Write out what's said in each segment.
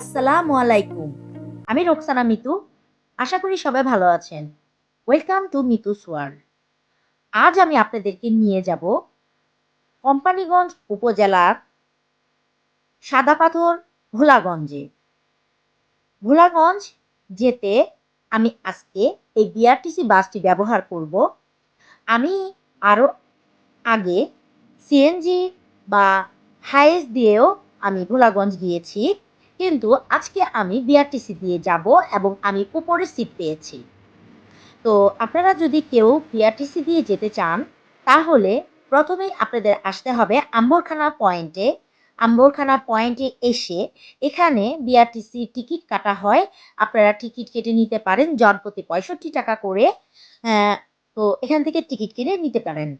আসসালামু আলাইকুম। আমি রোকসানা মিতু। আশা করি সবাই ভালো আছেন। ওয়েলকাম টু মিতুস ওয়ার্ল্ড আজ আমি আপনাদেরকে নিয়ে যাব কোম্পানিগঞ্জ উপজেলার সাদা পাথর ভোলাগঞ্জে। ভোলাগঞ্জ যেতে আমি আজকে এই বিআরটিসি বাসটি ব্যবহার করব। আমি আরও আগে সিএনজি বা হাইস দিয়েও আমি ভোলাগঞ্জ গিয়েছি। কিন্তু আজকে আমি বিআরটিসি দিয়ে যাব এবং আমি উপরে সিট পেয়েছি। তো আপনারা যদি কেউ বিআরটিসি দিয়ে যেতে চান তাহলে প্রথমেই আপনাদের আসতে হবে আম্বরখানা পয়েন্টে। আম্বরখানা পয়েন্টে এসে এখানে বিআরটিসি টিকিট কাটা হয়। আপনারা টিকিট কেটে নিতে পারেন জনপ্রতি পঁয়ষট্টি টাকা করে। আহ, তো এখান থেকে টিকিট কিনে নিতে পারেন।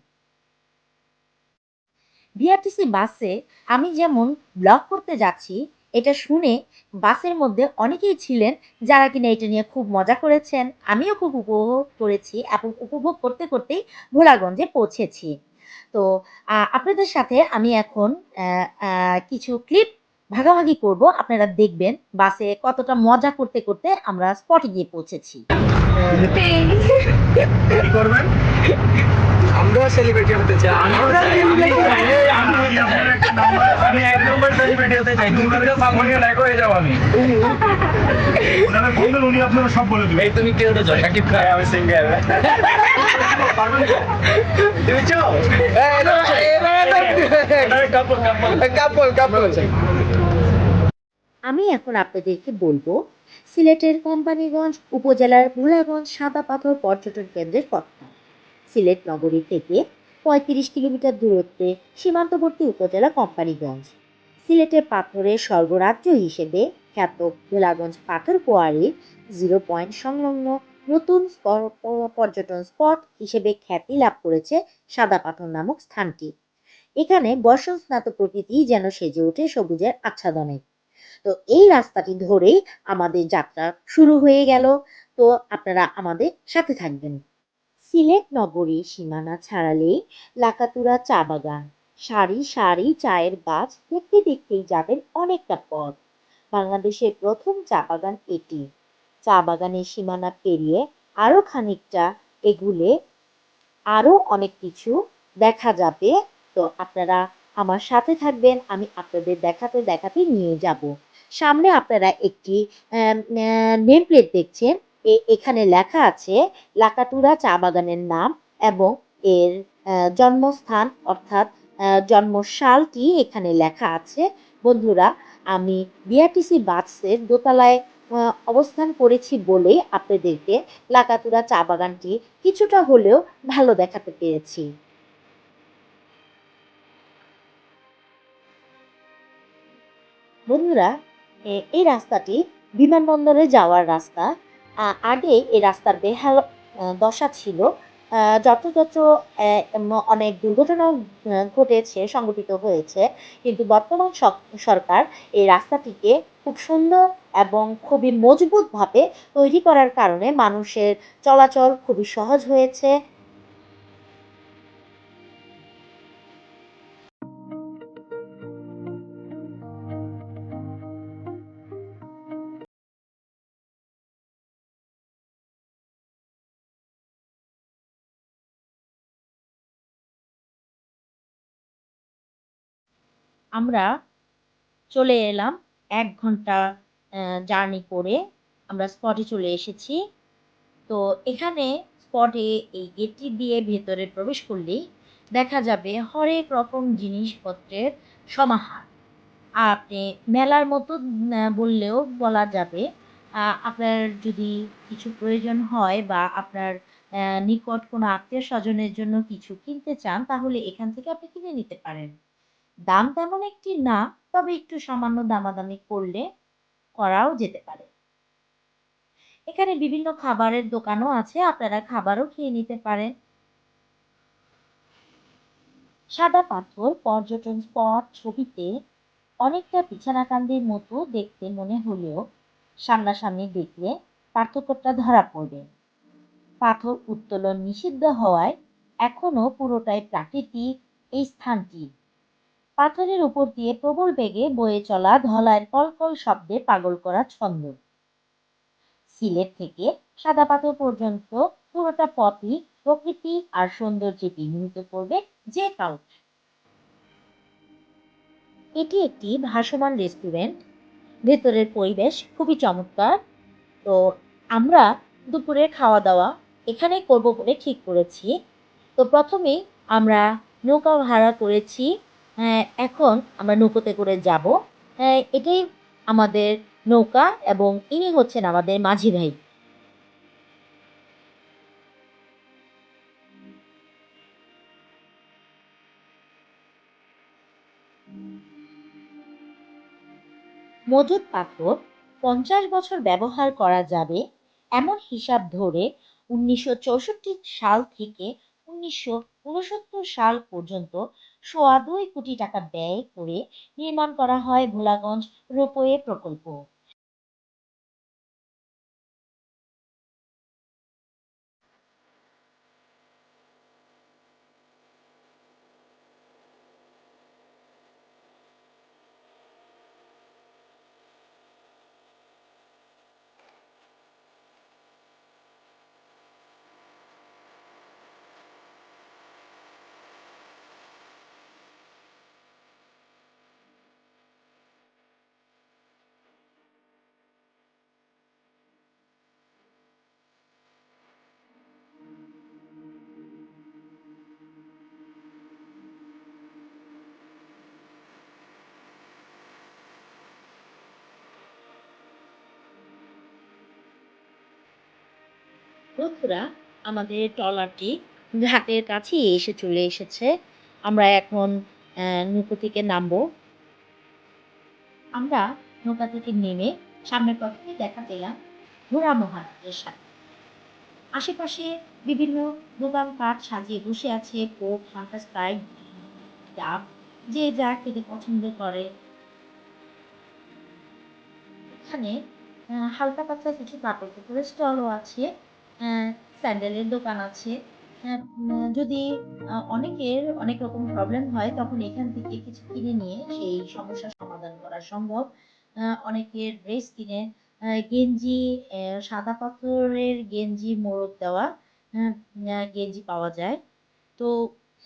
বিআরটিসি বাসে আমি যেমন ব্লগ করতে যাচ্ছি এটা শুনে বাসের মধ্যে অনেকেই ছিলেন যারা কিনা এটা নিয়ে খুব মজা করেছেন। আমিও খুব উপভোগ করেছি এবং উপভোগ করতে করতেই ভোলাগঞ্জে পৌঁছেছি। তো আপনাদের সাথে আমি এখন কিছু ক্লিপ ভাগাভাগি করব। আপনারা দেখবেন বাসে কতটা মজা করতে করতে আমরা স্পটে গিয়ে পৌঁছেছি। করবেন? আমরাও সেলিব্রিটি হতে চাই আমরা সেলিব্রিটি আমি এক নম্বর সেলিব্রিটি হতে চাই তুমি তো সামনে লাইক হয়ে যাও আমি ওনারা বলবেন উনি আপনারা সব বলে দেবেন এই তুমি কে হতে চাও শাকিব খান আমি সিঙ্গেল তুমি চো কাপল কাপল কাপল আমি এখন আপনাদেরকে বলব সিলেটের কোম্পানিগঞ্জ উপজেলার ভোলাগঞ্জ সাদা পাথর পর্যটন কেন্দ্রের কথা সিলেট নগরী থেকে পঁয়ত্রিশ কিলোমিটার দূরত্বে সীমান্তবর্তী উপজেলা কোম্পানিগঞ্জ। সিলেটের পাথরের স্বর্গরাজ্য হিসেবে খ্যাত ভোলাগঞ্জ পাথর কোয়ারি জিরো পয়েন্ট সংলগ্ন নতুন পর্যটন স্পট হিসেবে খ্যাতি লাভ করেছে সাদা পাথর নামক স্থানটি। এখানে বর্ষণ স্নাত প্রকৃতি যেন সেজে ওঠে সবুজের আচ্ছাদনে। তো এই রাস্তাটি ধরেই আমাদের যাত্রা শুরু হয়ে গেল। তো আপনারা আমাদের সাথে থাকবেন। সিলেট নগরী সীমানা ছাড়ালেই লাকাতুরা চা বাগান। সারি সারি চায়ের গাছ দেখতে দেখতেই যাবেন অনেকটা পথ। বাংলাদেশের প্রথম চা বাগান এটি। চা বাগানের সীমানা পেরিয়ে আরও খানিকটা এগুলে আরও অনেক কিছু দেখা যাবে। তো আপনারা আমার সাথে থাকবেন, আমি আপনাদের দেখাতে দেখাতে নিয়ে যাব। সামনে আপনারা একটি নেম প্লেট দেখছেন। এখানে লেখা আছে লাকাটুরা চা বাগানের নাম এবং এর জন্মস্থান অর্থাৎ জন্মসালটি এখানে লেখা আছে। বন্ধুরা, আমি বিআরটিসি বাসের দোতলায় অবস্থান করেছি বলে আপনাদেরকে লাকাতুরা চা বাগানটি কিছুটা হলেও ভালো দেখাতে পেরেছি। বন্ধুরা এই রাস্তাটি বিমানবন্দরে যাওয়ার রাস্তা। আগে এই রাস্তার বেহাল দশা ছিল যথাযথ অনেক দুর্ঘটনা ঘটেছে, সংঘটিত হয়েছে। কিন্তু বর্তমান সরকার এই রাস্তাটিকে খুব সুন্দর এবং খুবই মজবুতভাবে তৈরি করার কারণে মানুষের চলাচল খুবই সহজ হয়েছে। আমরা চলে এলাম এক ঘণ্টা জার্নি করে আমরা স্পটে চলে এসেছি। তো এখানে স্পটে এই গেটটি দিয়ে ভেতরে প্রবেশ করলেই দেখা যাবে হরেক রকম জিনিসপত্রের সমাহার। আপনি মেলার মতো বললেও বলা যাবে আপনার যদি কিছু প্রয়োজন হয় বা আপনার নিকট কোনো আত্মীয় স্বজনের জন্য কিছু কিনতে চান, তাহলে এখান থেকে আপনি কিনে নিতে পারেন। দাম তেমন একটি না, তবে একটু সামান্য দামাদামি করলে করাও যেতে পারে। এখানে বিভিন্ন খাবারের দোকানও আছে, আপনারা খাবারও খেয়ে নিতে পারেন। সাদা পাথর, পর্যটন স্পট ছবিতে অনেকটা বিছানাকান্দির মতো দেখতে মনে হলেও সামনাসামনি দেখলে পার্থক্যটা ধরা পড়বে। পাথর উত্তোলন নিষিদ্ধ হওয়ায় এখনও পুরোটাই প্রাকৃতিক এই স্থানটি। পাথরের উপর দিয়ে প্রবল বেগে বয়ে চলা ধলাইয়ের কলকল শব্দে পাগল করা ছন্দ। সিলেট থেকে সাদা পাথর পর্যন্ত পুরোটা পথই প্রকৃতি আর সৌন্দর্যে বিমোহিত করবে যে কাউকে এটি একটি ভাসমান রেস্টুরেন্ট। ভেতরের পরিবেশ খুবই চমৎকার। তো আমরা দুপুরে খাওয়া দাওয়া এখানেই করব বলে ঠিক করেছি। তো প্রথমেই আমরা নৌকা ভাড়া করেছি এখন আমরা নৌকোতে করে যাব। হ্যাঁ, এটাই আমাদের নৌকা এবং ইনি হচ্ছেন আমাদের মাঝি ভাই। মজুদ পাথর পঞ্চাশ বছর ব্যবহার করা যাবে এমন হিসাব ধরে উনিশশো চৌষট্টি সাল থেকে উনিশশো উনসত্তর সাল পর্যন্ত সোয়া দুই কোটি টাকা ব্যয় করে নির্মাণ করা হয় ভোলাগঞ্জ রোপওয়ে প্রকল্প। বন্ধুরা আমাদের ট্রলারটি ঘাটের কাছে এসে চলে এসেছে। আমরা এখন নৌকো থেকে নামবো। আমরা নৌকা থেকে নেমে সামনের প্রথমে দেখা পেলাম ঘোড়া মহারাজের সাথে। আশেপাশে বিভিন্ন দোকানপাট সাজিয়ে বসে আছে কোক ফান্টা স্প্রাইট ডাব, যে যা খেতে পছন্দ করে। এখানে হালকা পাতলা কিছু কাপড়ের স্টলও আছে। স্যান্ডেলের দোকান আছে। যদি অনেকের অনেক রকম প্রবলেম হয় তখন এখান থেকে কিছু কিনে নিয়ে সেই সমস্যার সমাধান করা সম্ভব। অনেকের ড্রেস কিনে গেঞ্জি সাদা পাথরের গেঞ্জি মোড়ক দেওয়া আহ, গেঞ্জি পাওয়া যায়। তো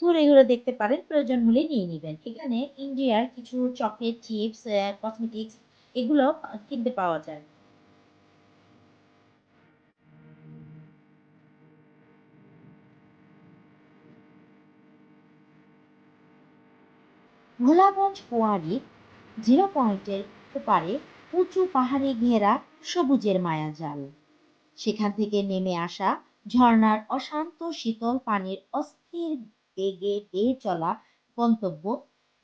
ঘুরে ঘুরে দেখতে পারেন প্রয়োজন হলে নিয়ে নেবেন। এখানে ইন্ডিয়ার কিছু চকলেট চিপস কসমেটিক্স এগুলো কিনতে পাওয়া যায়। ভোলাগঞ্জ পোয়ারি জিরো পয়েন্টের পারে উঁচু পাহাড়ে ঘেরা সবুজের মায়াজাল। সেখান থেকে নেমে আসা ঝর্ণার অশান্ত শীতল পানির অস্থির বেগে বেয়ে চলা গন্তব্য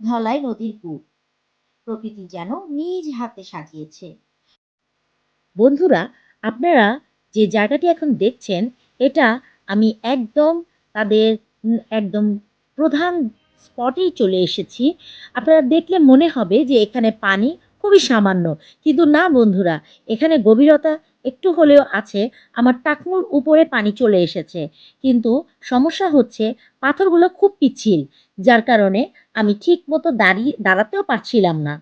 ধলাই নদীর কূপ। প্রকৃতি যেন নিজ হাতে সাজিয়েছে। বন্ধুরা, আপনারা যে জায়গাটি এখন দেখছেন, এটা আমি একদম তাদের, একদম প্রধান স্পটেই চলে এসেছি। আপনারা দেখলে মনে হবে যে এখানে পানি খুবই সামান্য। কিন্তু না বন্ধুরা, এখানে গভীরতা একটু হলেও আছে। আমার টাকনুর উপরে পানি চলে এসেছে। কিন্তু সমস্যা হচ্ছে পাথরগুলো খুব পিচ্ছিল, যার কারণে আমি ঠিক মতো দাঁড়িয়ে, দাঁড়াতেও পারছিলাম না।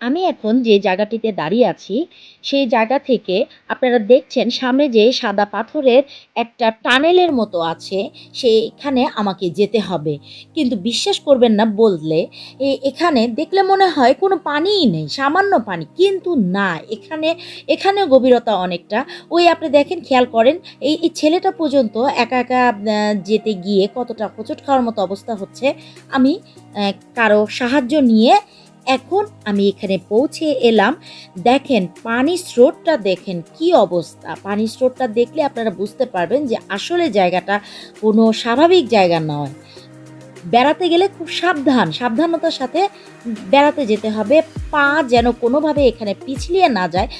আমি এখন যে জায়গাটিতে দাঁড়িয়ে আছি, সেই জায়গা থেকে আপনারা দেখছেন সামনে যে সাদা পাথরের একটা টানেলের মতো আছে, সেইখানে আমাকে যেতে হবে। কিন্তু বিশ্বাস করবেন না বললে এখানে দেখলে মনে হয় কোনো পানিই নেই, সামান্য পানি। কিন্তু না, এখানে, এখানেও গভীরতা অনেকটা। ওই আপনি দেখেন, খেয়াল করেন, এই এই ছেলেটা পর্যন্ত একা একা যেতে গিয়ে কতটা হোঁচট খাওয়ার মতো অবস্থা হচ্ছে। আমি কারও সাহায্য নিয়ে এখন আমি এখানে পৌঁছে এলাম। দেখেন পানির স্রোতটা দেখেন কি অবস্থা। পানির স্রোতটা দেখলে আপনারা বুঝতে পারবেন যে আসলে জায়গাটা কোনো স্বাভাবিক জায়গা নয়। বেড়াতে গেলে খুব সাবধান। সাবধানতার সাথে বেড়াতে যেতে হবে। পা যেন কোনোভাবে এখানে পিছলিয়ে না যায়।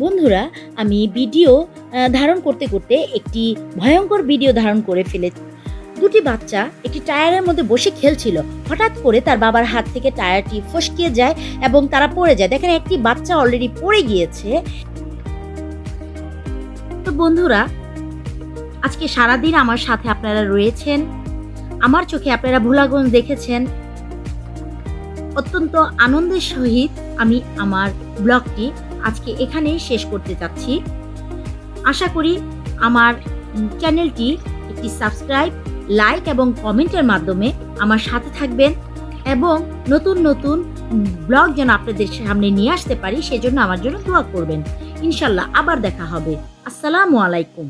বন্ধুরা, আমি ভিডিও ধারণ করতে করতে একটি ভয়ঙ্কর ভিডিও ধারণ করে ফেলেছি দুটি বাচ্চা একটি টায়ারের মধ্যে বসে খেলছিল। হঠাৎ করে তার বাবার হাত থেকে টায়ারটি ফসকিয়ে যায় এবং তারা পড়ে যায়। দেখেন, একটি বাচ্চা অলরেডি পড়ে গিয়েছে। তো বন্ধুরা, আজকে সারাদিন আমার সাথে আপনারা রয়েছেন। আমার চোখে আপনারা ভোলাগঞ্জ দেখেছেন। অত্যন্ত আনন্দের সহিত আমি আমার ব্লগটি আজকে এখানেই শেষ করতে চাচ্ছি আশা করি আমার চ্যানেলটি একটি সাবস্ক্রাইব, লাইক এবং কমেন্টের মাধ্যমে আমার সাথে থাকবেন এবং নতুন নতুন ব্লগ যেন আপনাদের সামনে নিয়ে আসতে পারি, সেজন্য আমার জন্য দোয়া করবেন। ইনশাল্লাহ আবার দেখা হবে। আসসালামু আলাইকুম।